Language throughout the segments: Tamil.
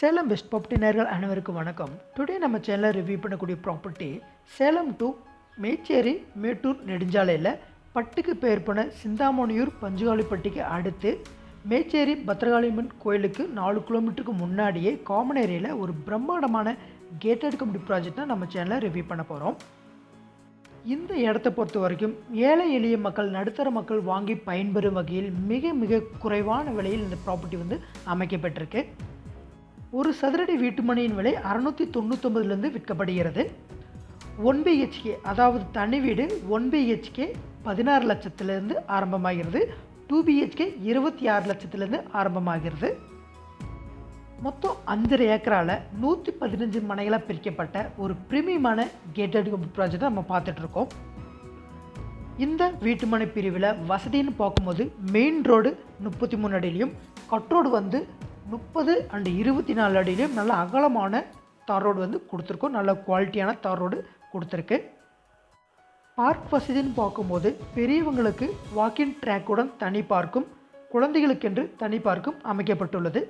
சேலம் பெஸ்ட் ப்ராப்பர்ட்டி நேர்கள் அனைவருக்கும் வணக்கம். டுடே நம்ம சேனலில் ரிவ்யூ பண்ணக்கூடிய ப்ராப்பர்ட்டி சேலம் டு மேச்சேரி மேட்டூர் நெடுஞ்சாலையில் பட்டுக்கு பெயர் போன சிந்தாமணியூர் பஞ்சுகாலிப்பட்டிக்கு அடுத்து மேச்சேரி பத்ரகாளியம்மன் கோயிலுக்கு நாலு கிலோமீட்டருக்கு முன்னாடியே காமன் ஏரியாவில் ஒரு பிரம்மாண்டமான கேட்டட் கம்பெனி ப்ராஜெக்ட் தான் நம்ம சேனலில் ரிவ்யூ பண்ண போகிறோம் இந்த இடத்த பொறுத்த வரைக்கும் ஏழை எளிய மக்கள் நடுத்தர மக்கள் வாங்கி பயன்பெறும் வகையில் மிக மிக குறைவான விலையில் இந்த ப்ராப்பர்ட்டி வந்து அமைக்கப்பட்டிருக்கு. ஒரு சதுரடி வீட்டுமனையின் விலை அறநூற்றி தொண்ணூத்தொம்பதுலேருந்து விற்கப்படுகிறது. ஒன் பிஹெச்கே அதாவது தனி வீடு ஒன் பிஹெச்கே பதினாறு லட்சத்துலேருந்து ஆரம்பமாகிறது. டூ பிஹெச்கே இருபத்தி ஆறு லட்சத்துலேருந்து ஆரம்பமாகிறது. மொத்தம் அஞ்சரை ஏக்கரால் நூற்றி பதினஞ்சு மனைகளாக பிரிக்கப்பட்ட ஒரு பிரீமியமான கேட்டட் ப்ராஜெக்டை நம்ம பார்த்துட்ருக்கோம் இந்த வீட்டுமனை பிரிவில் வசதின்னு பார்க்கும்போது மெயின் ரோடு முப்பத்தி மூணு அடியிலையும் கட் ரோடு வந்து முப்பது அண்ட் இருபத்தி நாலு அடியிலையும் நல்ல அகலமான தார் ரோடு வந்து கொடுத்துருக்கோம். நல்ல குவாலிட்டியான தார் ரோடு கொடுத்துருக்கு. பார்க் வசதின்னு பார்க்கும்போது பெரியவங்களுக்கு வாக்கின் ட்ராக்குடன் தனி பார்க்கும் குழந்தைகளுக்கென்று தனி பார்க்கும் அமைக்கப்பட்டுள்ளது.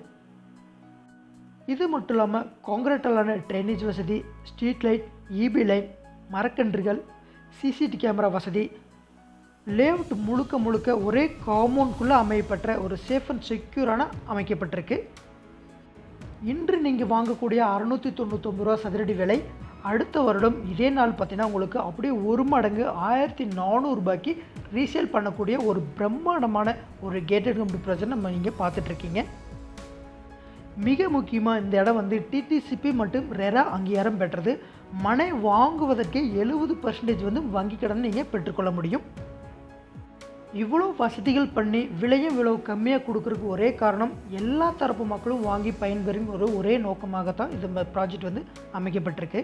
இது மட்டும் இல்லாமல் காங்கிரட்டலான ட்ரைனேஜ் வசதி ஸ்ட்ரீட் லைட் இபி லைன் மரக்கன்றுகள் சிசிடி கேமரா வசதி லேஅவுட் முழுக்க முழுக்க ஒரே காம்பவுண்ட்குள்ளே அமையப்பட்ட ஒரு சேஃப் அண்ட் செக்யூரான அமைக்கப்பட்டிருக்கு. இன்று நீங்கள் வாங்கக்கூடிய அறநூற்றி தொண்ணூத்தொம்பது ரூபா சதுரடி விலை. அடுத்த வருடம் இதே நாள் பார்த்தீங்கன்னா உங்களுக்கு அப்படியே ஒரு மடங்கு ஆயிரத்தி நானூறுபாய்க்கு ரீசேல் பண்ணக்கூடிய ஒரு பிரம்மாண்டமான ஒரு கேட்டட் கம்பெனி ப்ராஜெக்ட் நம்ம நீங்கள் பார்த்துட்ருக்கீங்க. மிக முக்கியமாக இந்த இடம் வந்து டிடிசிபி மற்றும் ரெரா அங்கீகாரம் பெற்றது. மனை வாங்குவதற்கே எழுபது பர்சன்டேஜ் வந்து வங்கி கடன் நீங்கள் பெற்றுக்கொள்ள முடியும். இவ்வளோ வசதிகள் பண்ணி விலையும் இவ்வளோ கம்மியாக கொடுக்குறதுக்கு ஒரே காரணம் எல்லா தரப்பு மக்களும் வாங்கி பயன்பெறும் ஒரு ஒரே நோக்கமாகத்தான் இந்த ப்ராஜெக்ட் வந்து அமைக்கப்பட்டிருக்கு.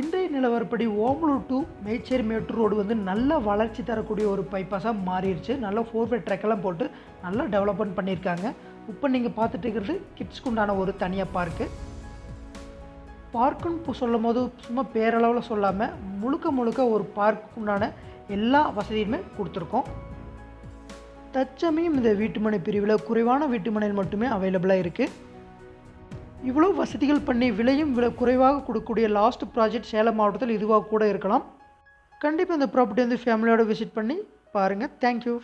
இன்றைய நிலவரப்படி ஓமலூர் டு மேச்சேரி மேட்டூர் ரோடு வந்து நல்ல வளர்ச்சி தரக்கூடிய ஒரு பைப்பாஸாக மாறிடுச்சு. நல்ல ஃபோர் வே ட்ரெக்கெல்லாம் போட்டு நல்லா டெவலப்மெண்ட் பண்ணியிருக்காங்க. இப்போ நீங்கள் பார்த்துட்டு இருக்கிறது கிட்ஸ்க்கு உண்டான ஒரு தனியாக பார்க்கு பார்க்குன்னு சொல்லும் போது சும்மா பேரளவில் சொல்லாமல் முழுக்க முழுக்க ஒரு பார்க்கு உண்டான எல்லா வசதியுமே கொடுத்துருக்கோம். தற்சமயம் இந்த வீட்டுமனை பிரிவில் குறைவான வீட்டுமனையில் மட்டுமே அவைலபிளாக இருக்குது இவ்வளோ வசதிகள் பண்ணி விலையும் விலை குறைவாக கொடுக்கக்கூடிய லாஸ்ட் ப்ராஜெக்ட் சேலம் மாவட்டத்தில் இதுவாக கூட இருக்கலாம். கண்டிப்பாக இந்த ப்ராப்பர்ட்டி வந்து ஃபேமிலியோட விசிட் பண்ணி பாருங்கள் தேங்க்யூ